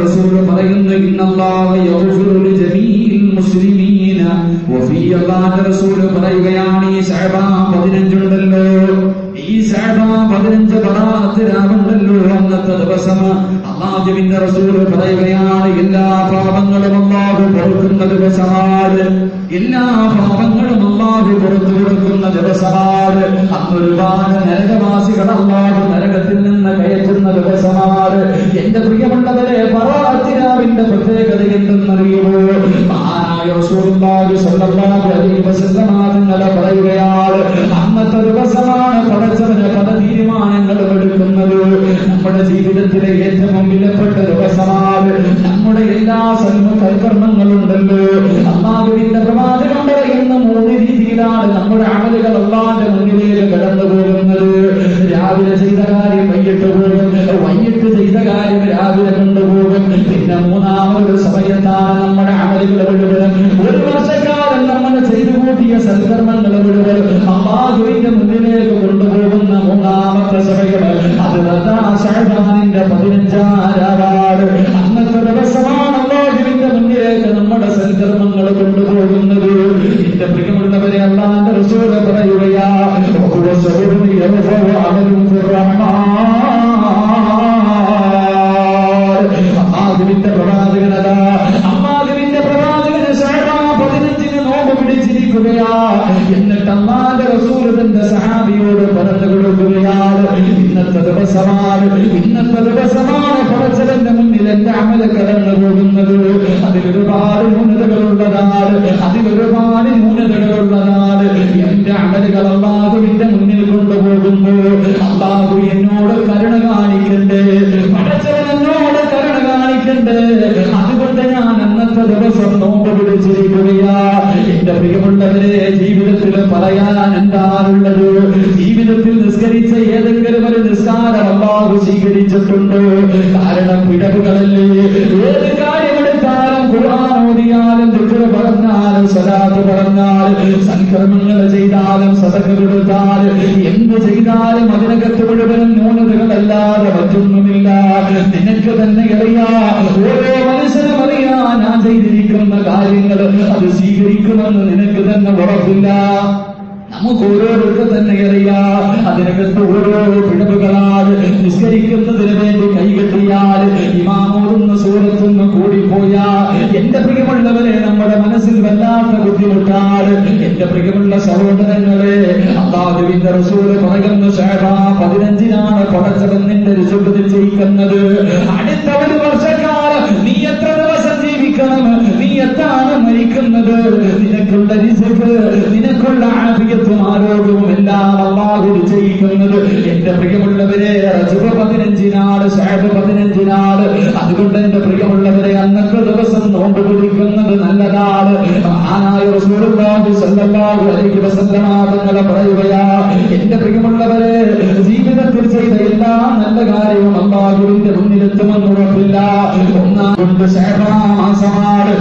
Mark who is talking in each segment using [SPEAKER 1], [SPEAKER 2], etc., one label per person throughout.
[SPEAKER 1] റസൂൽ പറയുന്നു ഇന്നല്ലാഹു യഗ്ഫിറു ലിജമീഇൽ മുസ്ലിമീന. വഫീ അല്ലാഹുവിന്റെ റസൂൽ പറയുകയാണ് ഈ ശഅബാൻ 15 ഉണ്ടല്ലോ ഈ ശഅബാൻ 15 ബറാഅത്ത് രാവുണ്ടല്ലോ അന്നത്തെ ദിവസം. അല്ലാഹുവിന്റെ റസൂൽ പറയുകയാണ് എല്ലാ പാപങ്ങളും അല്ലാഹു പൊറുക്കുന്ന ദിവസമാണ് എല്ലാ പാപങ്ങളും അല്ലാഹു പുറത്തു കൊടുക്കുന്ന ദിവസമാണ്. അന്ന് നരകവാസികൾ അല്ലാഹു നരകത്തിൽ നിന്ന് കയറ്റുന്ന ദിവസമാണ്. എന്റെ പ്രിയമുള്ളവരെ നമ്മുടെ നമ്മുടെ എല്ലാ രീതിയിലാണ് നമ്മുടെ അമലുകൾ മുന്നിലേക്ക് രാവിലെ ചെയ്ത കാര്യം വൈകിട്ട് പോകും. വൈകിട്ട് ചെയ്ത കാര്യം രാവിലെ കൊണ്ടുപോകും. പിന്നെ മൂന്നാമതൊരു സമയത്താണ് നമ്മുടെ അമലുകൾ മുഴുവൻ ഒരു വർഷക്കാലം നമ്മൾ ചെയ്തു കൂട്ടിയ സൽക്കർമ്മങ്ങൾ മുഴുവൻ അമ്മാവിന്റെ മുന്നിലേക്ക് കൊണ്ടുപോകുന്ന മൂന്നാമത്തെ സമയം അത് ഷാജഹാനിന്റെ പതിനഞ്ചാം അന്നത്തെ ദിവസമാണ് അമ്മാവിന്റെ മുന്നിലേക്ക് നമ്മുടെ സൽക്കർമ്മങ്ങൾ കൊണ്ടുപോകുന്നത്. ദിവസമാണ് ഇന്നത്തെ ദിവസമാണ് പടച്ചവന്റെ മുന്നിൽ എന്റെ അമല കടന്നു പോകുന്നത് അതിലൊരുപാട് ന്യൂനതകളുള്ളതാണ്. അതിലൊരുപാട് ന്യൂനതകളുള്ളതാണ്. എന്റെ അമലുകൾ അള്ളാഹുവിന്റെ മുന്നിൽ കൊണ്ടുപോകുന്നു. അള്ളാഹു എന്നോട് കരുണ കാണിക്കണ്ടേ. പടച്ചവൻ എന്നോട് കരുണ കാണിക്കണ്ടേ. അതുകൊണ്ട് ഞാൻ അന്നത്തെ ദിവസം നോമ്പ് പിടിച്ചിരിക്കുകയാ എന്റെ പ്രിയമുള്ളവരെ ജീവിതത്തിൽ പറയാൻ എന്താണുള്ളത്? ജീവിതത്തിൽ നിസ്കരിച്ച ഏതെങ്കിലും ഒരു നിസ്കാരം അള്ളാഹു സ്വീകരിച്ചിട്ടുണ്ട്. കാരണം പിടവുകളല്ലേ? ഏത് കാര്യമെടുത്താലും ഖുർആൻ ഓതിയാലും ദിക്ർ പറഞ്ഞാലും സലാത്ത് പറഞ്ഞാലും സംക്രമങ്ങൾ ചെയ്താലും സദക കൊടുത്താലും എന്ത് ചെയ്താലും അതിനകത്ത് മുഴുവനും ന്യൂനതകളല്ലാതെ മറ്റൊന്നുമില്ല നിനക്ക് തന്നെ അറിയാം. ഓരോ ചെയ്തിരിക്കുന്ന കാര്യങ്ങൾ അത് സ്വീകരിക്കുമെന്ന് നിനക്ക് തന്നെ ഉറപ്പില്ല. നമുക്ക് ഓരോരുത്തർ തന്നെ അറിയാം. അതിനകത്ത് ഓരോ പിഴവുകളാൽ നിസ്കരിക്കുന്നതിന് വേണ്ടി കൈകെട്ടിയാൽ ഇമാമോടുന്ന സൂരത്തുനിന്ന് കൂടിപ്പോയാ എന്റെ പ്രിയമുള്ളവരെ നമ്മുടെ മനസ്സിൽ വല്ലാത്ത ബുദ്ധിമുട്ടാണ്. എന്റെ പ്രിയമുള്ള സഹോദരങ്ങളെ അള്ളാഹുവിന്റെ റസൂൽ പറയുന്ന ശേഖ പതിനഞ്ചിനാണ് പടച്ചതെന്നിന്റെ നിന്റെ രുചിക്ക് നീ എത്താണ് മരിക്കുന്നത്. നിനക്കുള്ള രിസക്ക് നിനക്കുള്ള ആഫിയത്തും ആരോഗ്യവും എല്ലാം അള്ളാഹു നിശ്ചയിക്കുന്നത്. എന്റെ പ്രിയമുള്ളവരെ റജബ് പതിനഞ്ചിനാട് ഷാബ് പതിനഞ്ചിനാട് അതുകൊണ്ട് എന്റെ പ്രിയമുള്ളവരെ അന്നത്തെ ദിവസം നോമ്പ് പിടിക്കുന്നത് നല്ലതാണ്. മഹാനായ തങ്ങളെ പറയുകയാ എന്റെ പ്രിയമുള്ളവരെ ജീവിതത്തിൽ ചെയ്ത എല്ലാ നല്ല കാര്യവും അള്ളാഹുവിന്റെ മുന്നിലെത്തുമെന്ന് ഉറപ്പില്ല. ഒന്നാം കൊണ്ട് ഷഹബാൻ മാസമാണ്.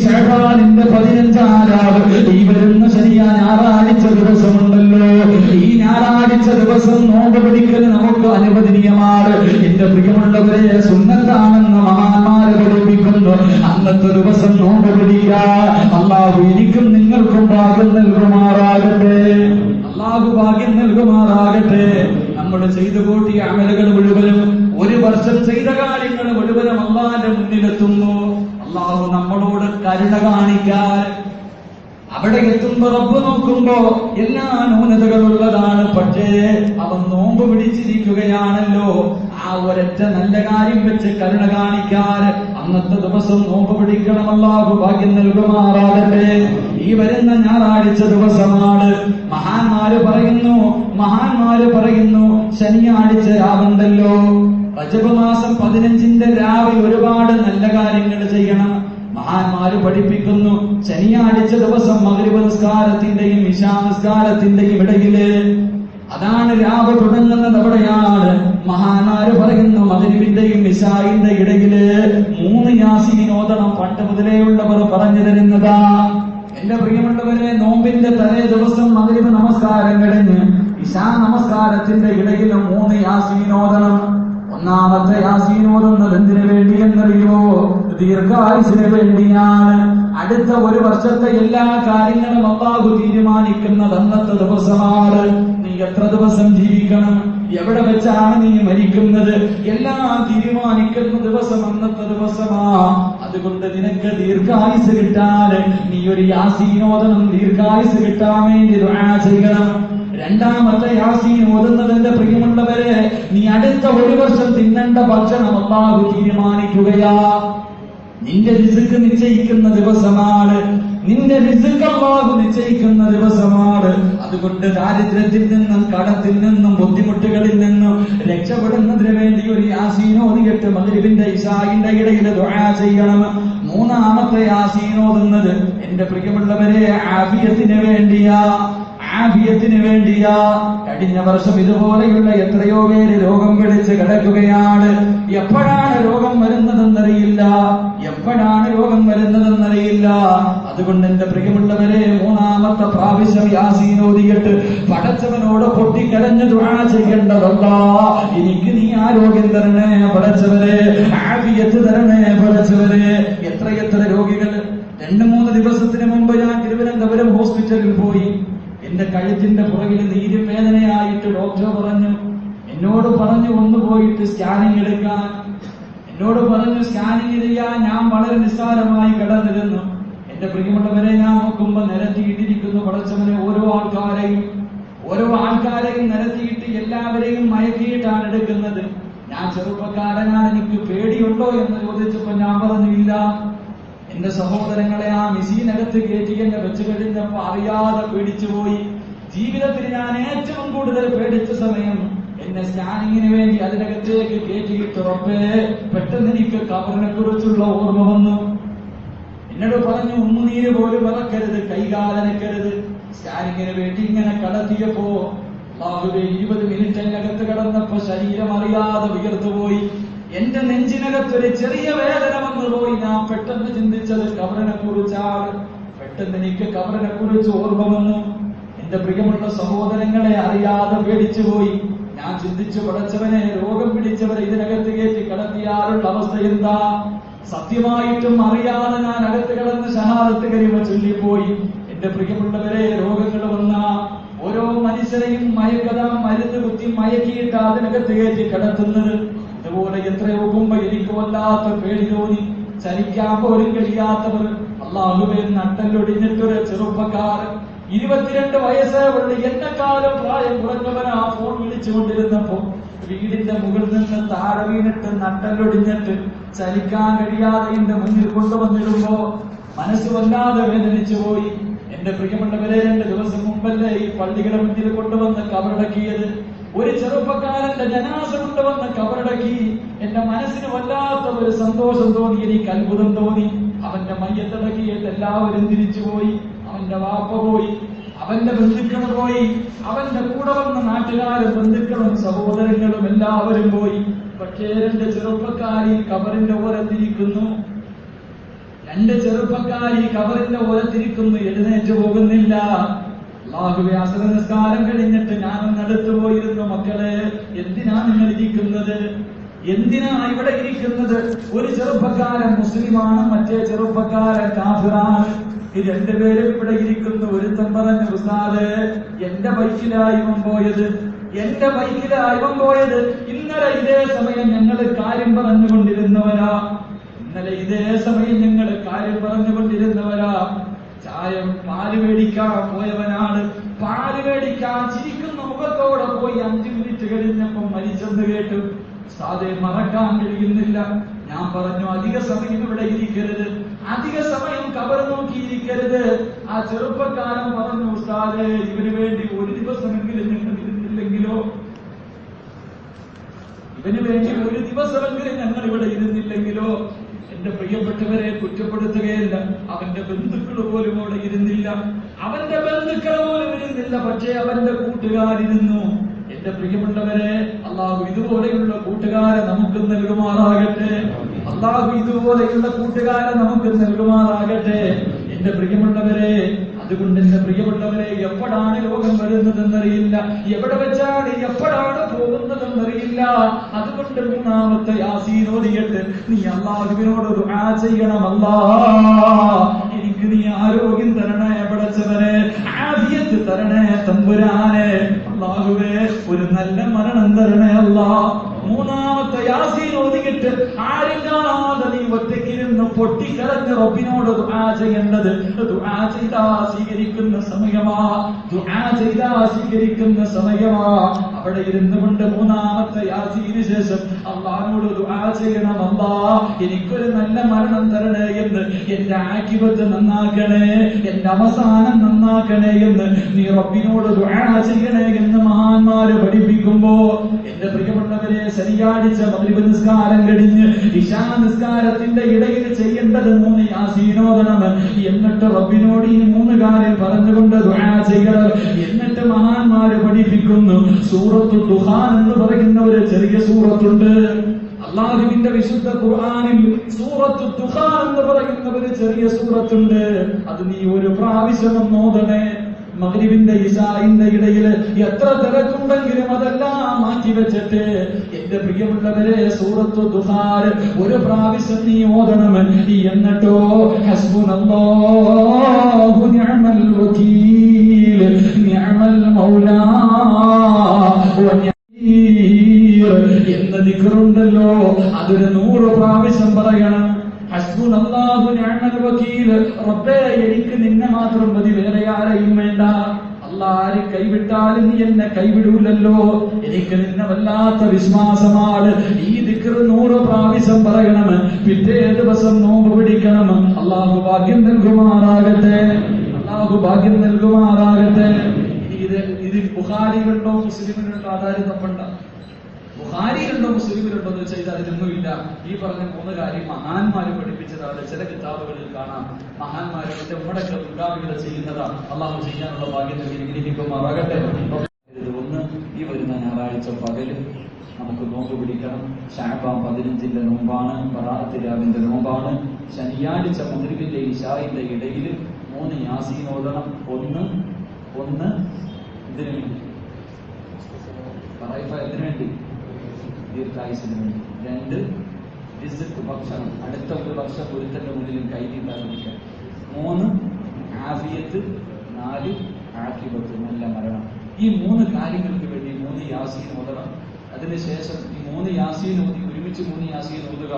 [SPEAKER 1] ഷഹബാനിന്റെ പതിനഞ്ചാരാവ്. ഈ വരുന്ന ശനിയാ ഞായറാഴ്ച ദിവസമുണ്ടല്ലോ. ഈ ഞായറാഴ്ച ദിവസം നോമ്പ് പിടിക്കൽ നമുക്ക് അനുവദനീയമാണ്. എന്റെ പ്രിയമുള്ളവരെ സുന്നത്താണെന്ന് മഹാന്മാരെ പഠിപ്പിക്കുന്നു. അന്നത്തെ ദിവസം നോമ്പ് പിടിക്കുക. അള്ളാഹു എനിക്കും നിങ്ങൾക്കും ഭാഗ്യം നൽകുമാറാകട്ടെ. അള്ളാഹു ഭാഗ്യം നൽകുമാറാകട്ടെ. നമ്മൾ ചെയ്തു കൂട്ടിയ അമലുകൾ മുഴുവനും ഒരു വർഷം ചെയ്ത കാര്യങ്ങൾ മുഴുവനും അള്ളാന്റെ മുന്നിലെത്തുന്നു. അള്ളാഹു നമ്മളോട് കരുണ കാണിക്കാൻ. അവിടെ എത്തുമ്പോ റബ്ബ് നോക്കുമ്പോ എല്ലാ ന്യൂനതകളുള്ളതാണ്. പക്ഷേ അവൻ നോമ്പ് പിടിച്ചിരിക്കുകയാണല്ലോ. ആ ഒരൊറ്റ നല്ല കാര്യം വെച്ച് കരുണ കാണിക്കാൻ അന്നത്തെ ദിവസം നോമ്പ് പിടിക്കണം. അല്ലാഹു ഭാഗ്യം നൽകുമാറാകട്ടെ. ഈ വരുന്ന ഞായറാഴ്ച ദിവസമാണ്. മഹാന്മാര് പറയുന്നു മഹാന്മാര് പറയുന്നു ശനിയാഴ്ച രാവുണ്ടല്ലോ. റജബ് മാസം പതിനഞ്ചിന്റെ രാവിലെ ഒരുപാട് നല്ല കാര്യങ്ങൾ ചെയ്യണം. മഹാന്മാര് പഠിപ്പിക്കുന്നു ശനിയാഴ്ച ദിവസം മകരി നിസ്കാരത്തിന്റെയും ഇശാ ഇടയിൽ. അതാണ് രാവ് തുടങ്ങുന്നത് അവിടെയാണ്. മഹാനാര് പറയുന്നു മകരുവിന്റെയും ഇശായിന്റെ ഇടയിൽ മൂന്ന് യാസീനോദനം പണ്ട് മുതലേയുള്ളവർ പറഞ്ഞു തരുന്നതാ. എന്റെ പ്രിയമുള്ളവരെ നോമ്പിന്റെ തലേ ദിവസം മകരുവ് നമസ്കാരം കഴിഞ്ഞ് ഇശാ നമസ്കാരത്തിന്റെ ഇടയിലും മൂന്ന് യാസീനോദനം ഒന്നാമത്തെ യാസീൻ ഓതുന്നത് എന്തിനു വേണ്ടി എന്നറിയോ ദീർഘായുസിന് വേണ്ടിയാണ്. അടുത്ത ഒരു വർഷത്തെ എല്ലാ കാര്യങ്ങളും അള്ളാഹു തീരുമാനിക്കുന്നത് അന്നത്തെ ദിവസമാണ്. നീ എത്ര ദിവസം ജീവിക്കണം? എവിടെ വെച്ചാണ് നീ മരിക്കുന്നത്? എല്ലാം തീരുമാനിക്കുന്ന ദിവസം അന്നത്തെ ദിവസമാ. അതുകൊണ്ട് നിനക്ക് ദീർഘായുസ് കിട്ടാൻ നീ ഒരു യാസീനോദനം ദീർഘായുസ് കിട്ടാൻ വേണ്ടി ചെയ്യണം. രണ്ടാമത്തെ യാസീൻ ഓരുന്നതിന്റെ പ്രിയമുള്ളവരെ നീ അടുത്ത ഒരു വർഷം തിന്നേണ്ട ഭക്ഷണം അള്ളാഹു തീരുമാനിക്കുകയാ. നിന്റെ റിസുക്ക് നിശ്ചയിക്കുന്ന ദിവസമാണ്. നിന്റെ റിസുക്ക് അള്ളാഹു നിശ്ചയിക്കുന്ന ദിവസമാണ്. അതുകൊണ്ട് ദാരിദ്ര്യത്തിൽ നിന്നും കടത്തിൽ നിന്നും ബുദ്ധിമുട്ടുകളിൽ നിന്നും രക്ഷപ്പെടുന്നതിന് വേണ്ടി ഒരു യാസീനോദിയിട്ട് മകരിവിന്റെ ഇഷായിന്റെ ഇടയിൽ ദുആ ചെയ്യണം. മൂന്നാമത്തെ യാസീനോ യാസീനോതുന്നത് എന്റെ പ്രിയമുള്ളവരെ ആഫിയത്തിന് വേണ്ടിയാ. ആഫിയത്തിന് വേണ്ടിയാ. കഴിഞ്ഞ വർഷം ഇതുപോലെയുള്ള എത്രയോ പേര് രോഗം പിടിച്ച് കിടക്കുകയാണ്. എപ്പോഴാണ് രോഗം വരുന്നതെന്നറിയില്ല. എപ്പോഴാണ് രോഗം വരുന്നതെന്നറിയില്ല. അതുകൊണ്ട് എന്റെ പ്രിയമുള്ളവരെ മൂന്നാമത്തെ പ്രാവശ്യം യാസീനോദിയിട്ട് പടച്ചവനോട് പൊട്ടിക്കരഞ്ഞ് ദുആ ചെയ്യേണ്ടതല്ല എനിക്ക് നീ ആരോഗ്യം തരണേ പടച്ചവരെ. ആഫിയത്ത് തരണേ പടച്ചവരെ. എത്രയെത്ര രോഗികൾ? രണ്ടു മൂന്ന് ദിവസത്തിന് മുമ്പ് ഞാൻ തിരുവനന്തപുരം ഹോസ്പിറ്റലിൽ പോയി. എന്റെ കഴുത്തിന്റെ പുറകിൽ നീരും വേദനയായിട്ട് ഡോക്ടർ പറഞ്ഞു എന്നോട് പറഞ്ഞു ഒന്ന് പോയിട്ട് സ്കാനിങ് എടുക്കാൻ. എന്നോട് പറഞ്ഞു സ്കാനിങ് ചെയ്യാൻ ഞാൻ വളരെ നിസ്സാരമായി കിടന്നിരുന്നു. എന്റെ പ്രിയമുള്ളവരെ ഞാൻ നോക്കുമ്പോ നിരത്തിയിട്ടിരിക്കുന്നു പടച്ചവനെ ഓരോ ആൾക്കാരെയും ഓരോ ആൾക്കാരെയും നിരത്തിയിട്ട് എല്ലാവരെയും മയക്കിയിട്ടാണ് എടുക്കുന്നത്. ഞാൻ ചെറുപ്പക്കാരനാണ് എനിക്ക് പേടിയുണ്ടോ എന്ന് ചോദിച്ചപ്പോ ഞാൻ പറഞ്ഞില്ല. എന്റെ സഹോദരങ്ങളെ ആ മെഷീനകത്ത് കയറ്റി എന്നെ വെച്ചു കഴിഞ്ഞപ്പോ അറിയാതെ പേടിച്ചുപോയി. ജീവിതത്തിൽ ഞാൻ ഏറ്റവും കൂടുതൽ പേടിച്ച സമയം എന്നെ സ്കാനിങ്ങിന് വേണ്ടി അതിനകത്തേക്ക് കയറ്റിയിട്ട് ഉറപ്പേ പെട്ടെന്ന് എനിക്ക് കബറിനെ കുറിച്ചുള്ള ഓർമ്മ വന്നു. എന്നോട് പറഞ്ഞു ഉമ്മുനീര് പോലും ഇറക്കരുത് കൈകാലനക്കരുത്. സ്കാനിങ്ങിന് വേണ്ടി ഇങ്ങനെ കടത്തിയപ്പോ മിനിറ്റ് മിനിറ്റിനകത്ത് കടന്നപ്പോ ശരീരം അറിയാതെ ഉയർത്തുപോയി എന്റെ നെഞ്ചിനകത്തൊരു ചെറിയ വേദന വന്നു പോയി. ഞാൻ പെട്ടെന്ന് ചിന്തിച്ചത് കബറിനെ കുറിച്ചാണ് പെട്ടെന്ന് എനിക്ക് കബറിനെ കുറിച്ച് ഓർമ്മ വന്നു. എന്റെ പ്രിയമുള്ള സഹോദരങ്ങളെ അറിയാതെ പേടിച്ചു പോയി. ഞാൻ ചിന്തിച്ചു പടച്ചവനെ രോഗം പിടിച്ചവരെ ഇതിനകത്ത് കയറ്റി കടത്തിയാലുള്ള അവസ്ഥ എന്താ? സത്യമായിട്ടും അറിയാതെ ഞാൻ അകത്ത് കിടന്ന് ശഹാദത്ത് കരിമ ചൊല്ലിപ്പോയി. എന്റെ പ്രിയമുള്ളവരെ രോഗങ്ങൾ വന്ന ഓരോ മനുഷ്യരെയും മയക്കഥ മരുന്ന് കുത്തി മയക്കിയിട്ട് അതിനകത്ത് കയറ്റി കിടത്തുന്നത്. അതുപോലെ എത്രയോ മുമ്പ് എനിക്ക് പേടി തോന്നി ചലിക്കാൻ പോലും കഴിയാത്തവർ അള്ളാഹുവെ നട്ടല്ലൊടിഞ്ഞിട്ടൊരു ചെറുപ്പക്കാരൻ. ഇരുപത്തിരണ്ട് വയസ്സേ ഉള്ളു എന്നെക്കാലം പ്രായം കുറഞ്ഞവൻ ആ ഫോൺ വിളിച്ചുകൊണ്ടിരുന്നപ്പോ വീടിന്റെ മുകളിൽ നിന്ന് താഴെ വീണിട്ട് നട്ടല്ലൊടിഞ്ഞിട്ട് ചലിക്കാൻ കഴിയാതെ എന്റെ മുന്നിൽ കൊണ്ടുവന്നിടുമ്പോ മനസ്സ് വല്ലാതെ വേദനിച്ചു പോയി. എന്റെ പ്രിയമുള്ളവരെ രണ്ട് ദിവസം മുമ്പല്ലേ ഈ പള്ളികളുടെ മുന്നിൽ കൊണ്ടുവന്ന് കബറടക്കിയത്? ഒരു ചെറുപ്പക്കാരന്റെ ജനാസ കൊണ്ടുവന്ന് കബറടക്കി എന്റെ മനസ്സിന് വല്ലാത്ത ഒരു സന്തോഷം തോന്നി എനിക്ക് അത്ഭുതം തോന്നി. അവന്റെ മയ്യത്തടക്കിയിട്ട് എല്ലാവരും തിരിച്ചുപോയി അവന്റെ വാപ്പ പോയി. അവന്റെ ബന്ധുക്കൾ പോയി. അവന്റെ കൂടെ വന്ന നാട്ടുകാരും ബന്ധുക്കളും സഹോദരങ്ങളും എല്ലാവരും പോയി. പക്ഷേ രണ്ട് ചെറുപ്പക്കാരി കബറിന്റെ ഓരത്തിരിക്കുന്നു. രണ്ട് ചെറുപ്പക്കാരി കബറിന്റെ ഓരത്തിരിക്കുന്നു. എഴുന്നേറ്റ് പോകുന്നില്ല. അള്ളാഹുവെ അസല നിസ്കാരം കഴിഞ്ഞിട്ട് ഞാനൊന്ന് അടുത്തു പോയിരുന്നു. മക്കളെ എന്തിനാ നിങ്ങൾ ഇരിക്കുന്നത്? എന്തിനാ ഇവിടെ ഇരിക്കുന്നത്? ഒരു ചെറുപ്പക്കാരൻ മുസ്ലിമാണ് മറ്റേ ചെറുപ്പക്കാരൻ കാഫിറാണ്. ഈ രണ്ടുപേരും ഇവിടെ ഇരിക്കുന്നു. ഒരുത്തൻ പറഞ്ഞു ഉസ്താദ് എന്റെ ബൈക്കിലായിവൻ പോയത്. എന്റെ ബൈക്കിലായിവൻ പോയത്. ഇന്നലെ ഇതേ സമയം ഞങ്ങൾ കാര്യം പറഞ്ഞുകൊണ്ടിരുന്നവരാ. ഇന്നലെ ഇതേ സമയം ഞങ്ങൾ കാര്യം പറഞ്ഞുകൊണ്ടിരുന്നവരാ. ചായ പാൽ മേടിക്കാൻ പോയവനാണ്. പാൽ മേടിക്കാൻ ചിരിക്കുന്ന മുഖത്തോടെ പോയി അഞ്ചു മിനിറ്റ് കഴിഞ്ഞപ്പം മരിച്ചെന്ന് കേട്ടു സാധെ മറക്കാൻ കഴിയുന്നില്ല. ഞാൻ പറഞ്ഞു അധിക സമയം ഇവിടെ ഇരിക്കരുത്. അധിക സമയം കബർ നോക്കിയിരിക്കരുത് ആ ചെറുപ്പക്കാരൻ പറഞ്ഞു ഉസ്താദെ ഇവന് വേണ്ടി ഒരു ദിവസമെങ്കിലും ഞങ്ങൾ ഇരുന്നില്ലെങ്കിലോ? ഇവന് വേണ്ടി ഒരു ദിവസമെങ്കിലും ഞങ്ങൾ ഇവിടെ ഇരുന്നില്ലെങ്കിലോ? എന്റെ പ്രിയപ്പെട്ടവരെ കുറ്റപ്പെടുത്തുകയല്ല. അവന്റെ ബന്ധുക്കൾ പോലും അവിടെ ഇരുന്നില്ല. അവന്റെ ബന്ധുക്കൾ പോലും ഇരുന്നില്ല. പക്ഷേ അവന്റെ കൂട്ടുകാരിരുന്നു. എന്റെ പ്രിയപ്പെട്ടവരെ അള്ളാഹു ഇതുപോലെയുള്ള കൂട്ടുകാരെ നമുക്ക് നൽകുമാറാകട്ടെ. അള്ളാഹു ഇതുപോലെയുള്ള കൂട്ടുകാരെ നമുക്ക് നൽകുമാറാകട്ടെ. എന്റെ പ്രിയമുള്ളവരെ അതുകൊണ്ട് എന്റെ പ്രിയപ്പെട്ടവരെ എപ്പോഴാണ് ലോകം വരുന്നതെന്നറിയില്ല. എവിടെ വെച്ചാണ് എപ്പോഴാണ് പോകുന്നതെന്നറിയില്ല. അതുകൊണ്ട് മൂന്നാമത്തെ യാസീൻ ഓതിയിട്ട് നീ അള്ളാഹുവിനോട് ഒരു ദുആ ചെയ്യണമല്ല എനിക്ക് നീ ആരോഗ്യം തരണേ പടച്ചവനെ. ആഫിയത്ത് തരണേ തമ്പുരാനെ. അള്ളാഹുവേ ഒരു നല്ല മരണം തരണേ അല്ലാ മൂന്നാമത്തെ യാസീൻ ഒതുങ്ങിട്ട് ആരും കാണാതെ നീ ഒറ്റയ്ക്കിരുന്ന് പൊട്ടിക്കരഞ്ഞ് റബ്ബിനോട് ദുആ ചെയ്യേണ്ടത് ദുആ ചെയ്താ സ്വീകരിക്കുന്ന സമയമാ ദുആ ചെയ്താ സ്വീകരിക്കുന്ന സമയമാ. അവിടെ ഇരുന്നു കൊണ്ട് മൂന്നാമത്തെ യാസീന് ശേഷം അള്ളാഹിനോട് ദുആ ചെയ്യണം അല്ലാ എനിക്കൊരു നല്ല മരണം തരണേ എന്ന്. എന്റെ ആക്കിപത്ത് നന്നാക്കണേ എന്റെ അവസാനം നന്നാക്കണേ എന്ന്. നീ റബ്ബിനോട് ദുആ ചെയ്യണേ എന്ന് മഹാന്മാര് പഠിപ്പിക്കുമ്പോ എന്റെ പ്രിയപ്പെട്ടവരെ ശനിയാഴ്ച മഗ്രിബ് നിസ്കാരം കഴിഞ്ഞ് ഇശാ നിസ്കാരത്തിന്റെ ഇടയിൽ ചെയ്യേണ്ടത് മൂന്ന് യാസീനോദനം. എന്നിട്ട് റബ്ബിനോട് ഈ മൂന്ന് കാര്യം പറഞ്ഞുകൊണ്ട് ദുആ ചെയ്യണം. എന്നിട്ട് മഹാന്മാര് പഠിപ്പിക്കുന്നു. സൂറത്തു ദുഹാൻ എന്ന് പറയുന്ന ഒരു ചെറിയ സൂറത്തുണ്ട്. അള്ളാഹുവിന്റെ വിശുദ്ധ ഖുർആാനിൽ സൂറത്തു ദുഹാൻ എന്ന് പറയുന്ന ഒരു ചെറിയ സൂറത്തുണ്ട്. അത് നീ ഒരു പ്രാവശ്യം നോതണേ മകരിവിന്റെ ഇസായിന്റെ ഇടയിൽ എത്ര തിരക്കുണ്ടെങ്കിലും അതെല്ലാം മാറ്റി വെച്ചിട്ട് എന്റെ പ്രിയമുള്ളവരെ സൂറത്തു ദുഹാർ ഒരു പ്രാവശ്യം നീ ഓതണം എന്നിട്ടോ? ഹസ്ബുനല്ലാഹു നിഅമൽ വകീൽ നിഅമൽ മൗലാ. എന്ന ദിക്കറുണ്ടല്ലോ അതൊരു നൂറ് പ്രാവശ്യം പറയണം. റബ്ബേ എനിക്ക് നിന്നെ മാത്രം മതി. വേറെ ആരെയും വേണ്ട. അല്ലാ കൈവിട്ടാലും നീ എന്നെ കൈവിടൂലല്ലോ. എനിക്ക് നിന്നെ വല്ലാത്ത വിശ്വാസമാണ്. ഈ ദിക്കർ നൂറ് പ്രാവശ്യം പറയണം. പിറ്റേ ദിവസം നോമ്പ് പിടിക്കണം. അള്ളാഹു ഭാഗ്യം നൽകുമാറാകട്ടെ. അള്ളാഹു ഭാഗ്യം നൽകുമാറാകട്ടെ. ഇനി ഇത് ഇത് ബുഹാരികളുണ്ടോ മുസ്ലിമിനുണ്ടോ ആധാരം തപ്പണ്ട. ബുഹാരികളുണ്ടോ മുസ്ലിമിനുണ്ടോ എന്ന് വെച്ചാൽ അതിലൊന്നുമില്ല. ഈ പറഞ്ഞ മൂന്ന് കാര്യം മഹാന്മാര് പഠിപ്പിച്ചതാണ്. ചില കിതാബുകളിൽ കാണാം. മഹാന്മാര് എന്റെ ഉണ്ടാവുക ചെയ്യുന്നതാണ് ചെയ്യുന്നതാ. അള്ളാഹു ചെയ്യാനുള്ള ഭാഗ്യം അനുഗ്രഹിക്കുമാറാകട്ടെ ഒന്ന് ഈ വരുന്ന ഞായറാഴ്ച പകൽ നമുക്ക് നോമ്പ് പിടിക്കണം. ഷാബാം പതിനഞ്ചിന്റെ നോമ്പാണ്. ബറാത്തിരാവിന്റെ നോമ്പാണ്. ശനിയാഴ്ച മുതിരിവിന്റെ ഇഷായിന്റെ ഇടയിൽ മൂന്ന് യാസീൻ ഓതണം. ഒന്ന് ഒന്ന് ഇതിനു വേണ്ടി പറയപ്പ എന്തിനു വേണ്ടി ദീർഘായുസിന് വേണ്ടി രണ്ട് റിസ്ക് ഭക്ഷണം. അടുത്ത ഒരു വർഷം ഒരുത്തന്റെ മുന്നിലും കൈനീട്ടാതിരിക്കാൻ മൂന്ന് ആഫിയത്ത്. നാല് ആക്കിപത്ത് നല്ല മരണം. ഈ മൂന്ന് കാര്യങ്ങൾക്ക് വേണ്ടി മൂന്ന് യാസീൻ ഓതണം. അതിനുശേഷം ഈ മൂന്ന് യാസീൻ ഓതി ഒരുമിച്ച് മൂന്ന് യാസീൻ ഓതുക.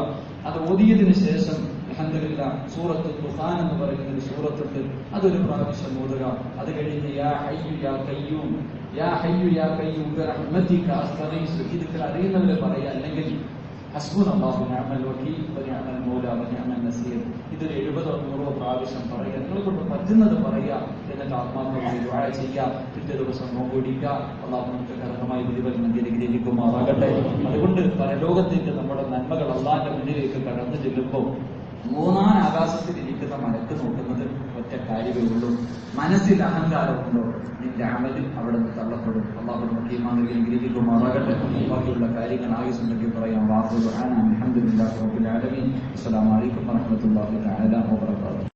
[SPEAKER 1] അത് ഓതിയതിനു ശേഷം അൽഹംദുലില്ലാ സൂറത്ത് ദുഹാൻ എന്ന് പറയുന്ന ഒരു സൂറത്തുണ്ട്. അതൊരു പ്രാവശ്യം ഓതുക. അത് കഴിഞ്ഞ് യാ ഹയ്യു യാ കയ്യൂം യാ ഹയ്യു യാ കയ്യൂം ഇത് അറിയുന്നവരെ പറയാ അല്ലെങ്കിൽ ഹസ്ബുൻ അള്ളാഹു നിഅമൽ വകീൽ വനിഅമൽ മൗല വനിഅമൽ നസീർ. ഇതൊരു എഴുപതോ നൂറോ പ്രാവശ്യം പറയുക. നിങ്ങളെ കൊണ്ട് പറ്റുന്നത് പറയുക. എന്നിട്ട് ആത്മാർത്ഥമായി ദുആ ചെയ്യുക. പിറ്റേ ദിവസം നോക്കിടിക്കുക അള്ളാഹു നമുക്ക് കർമ്മമായി അനുഗ്രഹിക്കുമാറാകട്ടെ അതുകൊണ്ട് പരലോകത്തേക്ക് നമ്മുടെ നന്മകൾ അള്ളാഹിന്റെ മുന്നിലേക്ക് കടന്നു ചെല്ലുമ്പോൾ മൂന്നാം ആകാശത്തിൽ ഇരിക്കുന്ന മലക്ക് നോക്കുന്നത് ഒറ്റ കാര്യമേ ഉള്ളൂ. മനസ്സിൽ അഹങ്കാരമുണ്ടോ നിന്റെ അമലിൽ അവിടെ നിന്ന് തള്ളപ്പെടും അള്ളാഹു നമുക്ക് ഈ മാതൃക ബാക്കിയുള്ള കാര്യങ്ങൾ ആയുസുണ്ടെങ്കിൽ പറയാം. വാഹു അലഹമുല്ലാ റബ്ബുൽ ആലമീൻ. അസ്സലാമു അലൈക്കും വറഹ്മത്തുള്ളാഹി തആല വബറകാതുഹു.